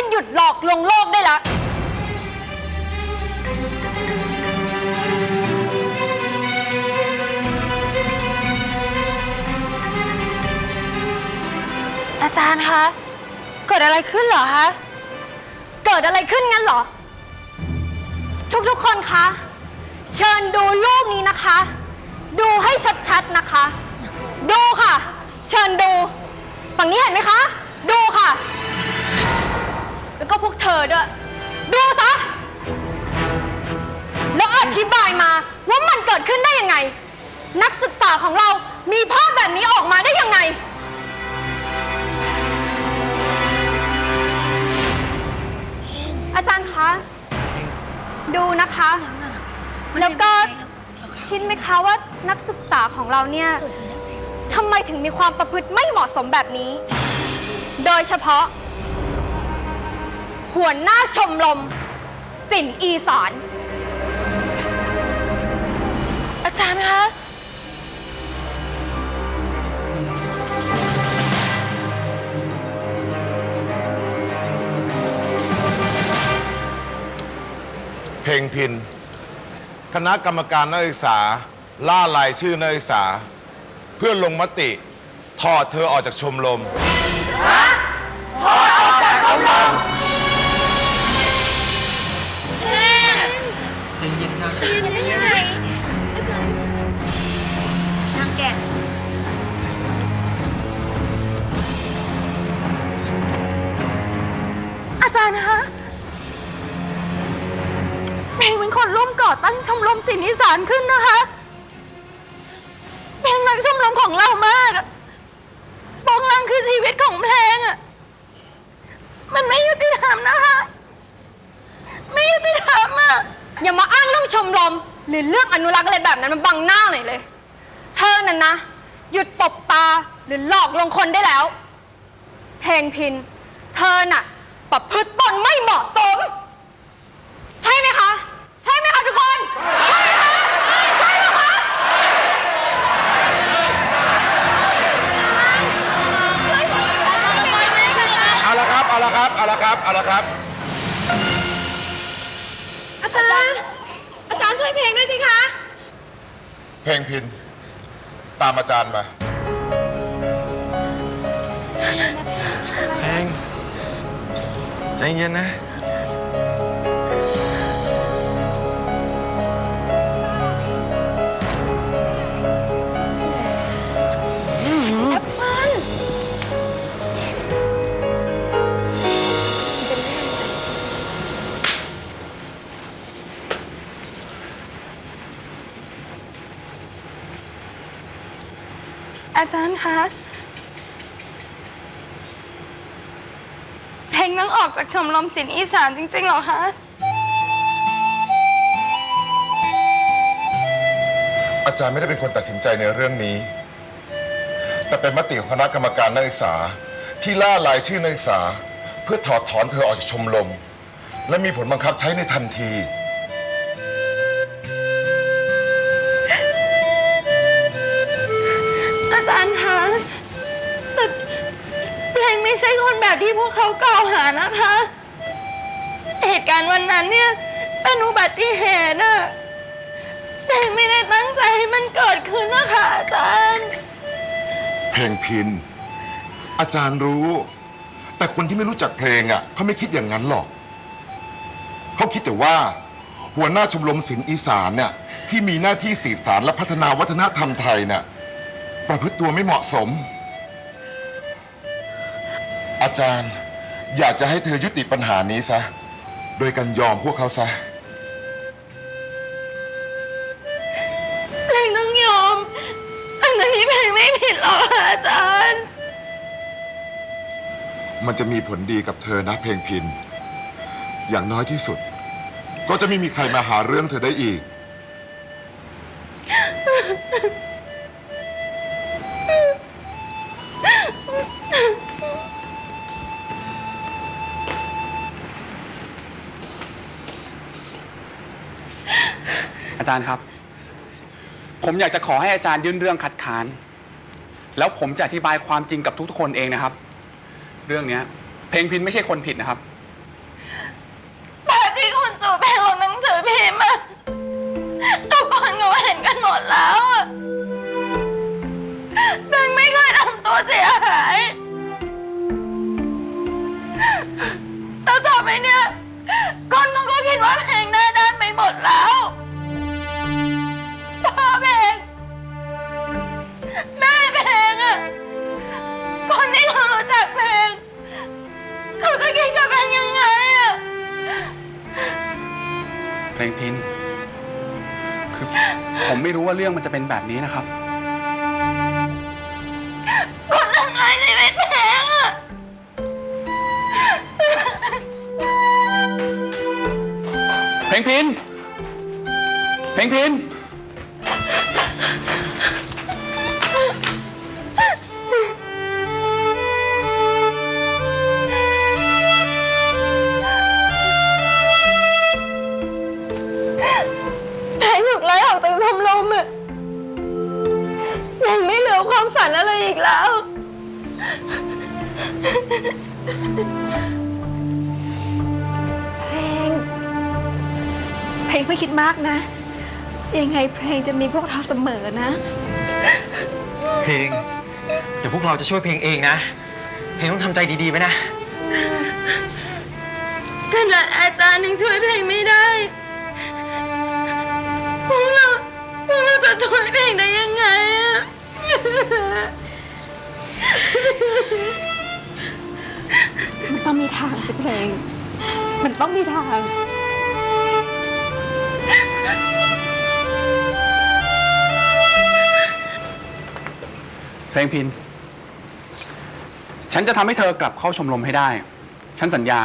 ก็หยุดหลอกลวงโลกได้ละ อาจารย์คะ เกิดอะไรขึ้นเหรอคะ เกิดอะไรขึ้นงั้นเหรอ ทุกๆคนคะ เชิญดูรูปนี้นะคะ ดูให้ชัดๆนะคะ ดูค่ะ เชิญดู ฝั่งนี้เห็นไหมคะ ดูค่ะ แล้วก็พวกเธอด้วย ดูซะ แล้วอธิบายมาว่ามันเกิดขึ้นได้ยังไง นักศึกษาของเรามีภาพแบบนี้ออกมาได้ยังไง อาจารย์คะ ดูนะคะ แล้วก็คิดไหมคะว่านักศึกษาของเราเนี่ยทำไมถึงมีความประพฤติไม่เหมาะสมแบบนี้ โดยเฉพาะ หัวหน้าชมรมสินอีสาน อาจารย์คะ เพลงพิน คณะกรรมการนักศึกษา ล่ารายชื่อนักศึกษา เพื่อลงมติ ถอดเธอออกจากชมรมอาจานขึ้นนะคะเพลงรักชมรมของเรามากอะปองรังคือชีวิตของเพลงอะมันไม่ยุติธรรมนะคะ ไม่ยุติธรรมอะอย่ามาอ้างเรื่องชมรมหรือเรื่องอนุรักษ์อะไรแบบนั้นมันบังหน้าหน่อยเลย เธอนั่นนะ หยุดตบตาหรือหลอกลวงคนได้แล้ว เพลงพิน เธอน่ะประพฤติตนไม่เหมาะสม ใช่ไหมคะ ใช่ไหมคะทุกคน ใช่ ละครับเอาละครับ เอาละครับ เอาละครับ อาจารย์ อาจารย์ช่วยเพลงด้วยสิคะ เพลงพิน ตามอาจารย์มา แพงใจเย็นนะ จารย์คะเพลงต้องออกจากชมรมศิลป์อีสานจริงๆเหรอคะอาจารย์ไม่ได้เป็นคนตัดสินใจในเรื่องนี้ แต่เป็นมติของคณะกรรมการนักศึกษา ที่ล่ารายชื่อนักศึกษา เพื่อถอดถอนเธอออกจากชมรม และมีผลบังคับใช้ในทันที อาจารย์คะแต่เพลงไม่ใช่คนแบบที่พวกเขากล่าวหานะคะ เหตุการณ์วันนั้นเนี่ยเป็นอุบัติเหตุอะเพลงไม่ได้ตั้งใจให้มันเกิดขึ้นนะคะอาจารย์ เพลงพิน อาจารย์รู้ แต่คนที่ไม่รู้จักเพลงอะเขาไม่คิดอย่างนั้นหรอก เขาคิดแต่ว่า หัวหน้าชมรมศิลป์อีสานเนี่ยที่มีหน้าที่สืบสารและพัฒนาวัฒนธรรมไทยน่ะ ประพฤติตัวไม่เหมาะสม อาจารย์อยากจะให้เธอยุติปัญหานี้ซะ โดยการยอมพวกเขาซะ เพลงต้องยอม อันนี้เพลงไม่ผิดหรอกค่ะอาจารย์ มันจะมีผลดีกับเธอนะเพลงพิน อย่างน้อยที่สุด ก็จะไม่มีใครมาหาเรื่องเธอได้อีก จารย์ครับ ผมอยากจะขอให้อาจารย์ยื่นเรื่องคัดค้าน แล้วผมจะอธิบายความจริงกับทุกๆคนเองนะครับ เรื่องเนี้ย เพลงพินไม่ใช่คนผิดนะครับ ตอนที่คนจูเพลงลงหนังสือพิมพ์ทุกคนก็เห็นกันหมดแล้ว เพลงพินคือผมไม่รู้ว่าเรื่องมันจะเป็นแบบนี้นะครับคนทำลายชีวิตแพงอะเพลงพินเพลงพิน นอะไรอีกแล้ว เพลง เพลงไม่คิดมากนะ ยังไงเพลงจะมีพวกเราเสมอนะ เพลง เดี๋ยวพวกเราจะช่วยเพลงเองนะ เพลงต้องทำใจดีๆไว้นะขนาดอาจารย์ยังช่วยเพลงไม่ได้ พวกเราพวกเราจะช่วยเพลงได้ยังไงอะ มันต้องมีทางสิเพลง มันต้องมีทาง เพลงพิน ฉันจะทำให้เธอกลับเข้าชมรมให้ได้ ฉันสัญญา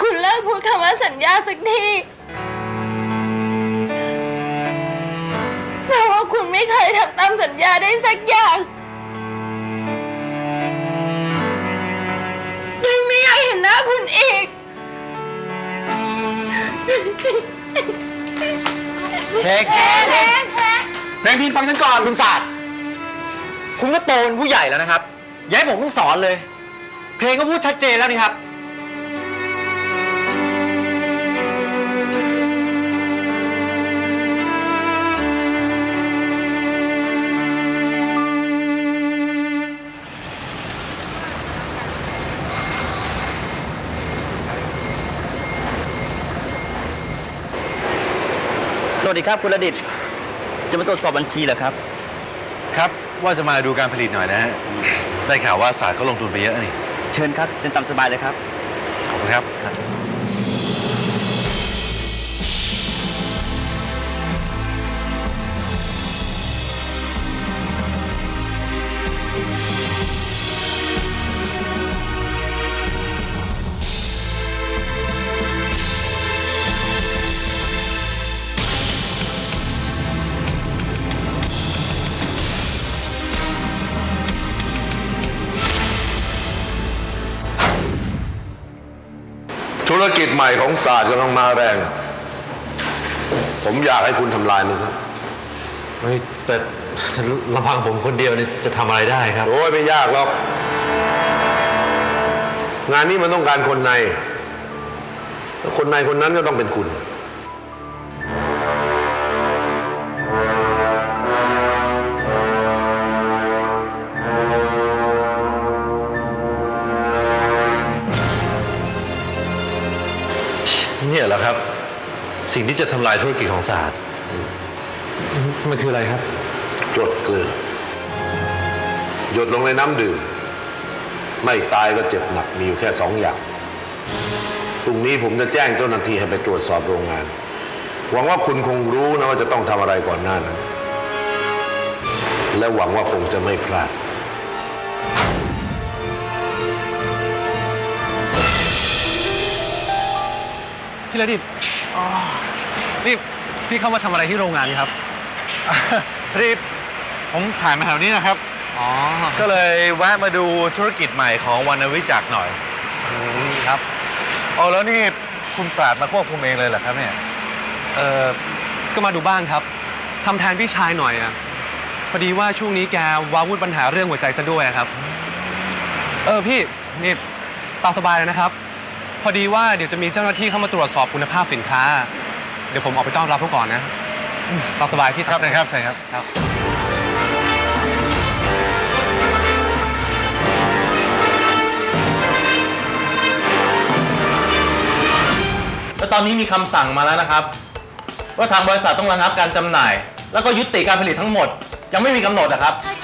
คุณเลิกพูดคำว่าสัญญาสักที เพราะว่าคุณไม่เคยทำตามสัญญาได้สักอย่าง ยังไม่อยากเห็นหน้าคุณอีก เพลงเพลงพินฟังฉันก่อนคุณศาสตร์คุณก็โตเป็นผู้ใหญ่แล้วนะครับอย่าให้ผมต้องสอนเลย เพลงก็พูดชัดเจนแล้วนี่ครับ สวัสดีครับคุณระดิษฐ์จะมาตรวจสอบบัญชีเหรอครับ ครับ ว่าจะมาดูการผลิตหน่อยนะฮะได้ข่าวว่าศาสตร์เขาลงทุนไปเยอะนี่ เชิญครับเชิญตามสบายเลยครับ ขอบคุณครับ ธุรกิจใหม่ของศาสตร์กำลังมาแรง ผมอยากให้คุณทำลายมันซะเฮ้ยแต่ลำพังผมคนเดียวนี่จะทำอะไรได้ครับ โอ้ยไม่ยากหรอก งานนี้มันต้องการคนในแล้วคนในคนนั้นก็ต้องเป็นคุณ สิ่งที่จะทำลายธุรกิจของศาสตร์มันคืออะไรครับกรดเกลือ หยดลงในน้ำดื่ม ไม่ตายก็เจ็บหนักมีอยู่แค่สองอย่างพรุ่งนี้ผมจะแจ้งเจ้าหน้าที่ให้ไปตรวจสอบโรงงาน หวังว่าคุณคงรู้นะว่าจะต้องทำอะไรก่อนหน้านั้นและหวังว่าคงจะไม่พลาดพี่ระดิษฐ์ นี่พี่เข้ามาทำอะไรที่โรงงานนี้ครับ รีบผมผ่านมาแถวนี้นะครับ อ๋อก็เลยแวะมาดูธุรกิจใหม่ของวรรณวิจักรหน่อยครับอ๋อแล้วนี่คุณปราดมาควบคุมเองเลยเหรอครับเนี่ย เออก็มาดูบ้างครับทำแทนพี่ชายหน่อยอะพอดีว่าช่วงนี้แกว้าวุ่นปัญหาเรื่องหัวใจซะด้วยอะครับ เออพี่นี่ตามสบายเลยนะครับพ อดีว่าเดี๋ยวจะมีเจ้าหน้าที่เข้ามาตรวจสอบคุณภาพสินค้า เดี๋ยวผมออกไปต้อนรับเขาก่อนนะตามสบายพี่ครับครับใช่ครับครับ แล้วตอนนี้มีคำสั่งมาแล้วนะครับ ว่าทางบริษัทต้องระงับการจำหน่าย แล้วก็ยุติการผลิตทั้งหมด ยังไม่มีกำหนดนะครับ ถ้า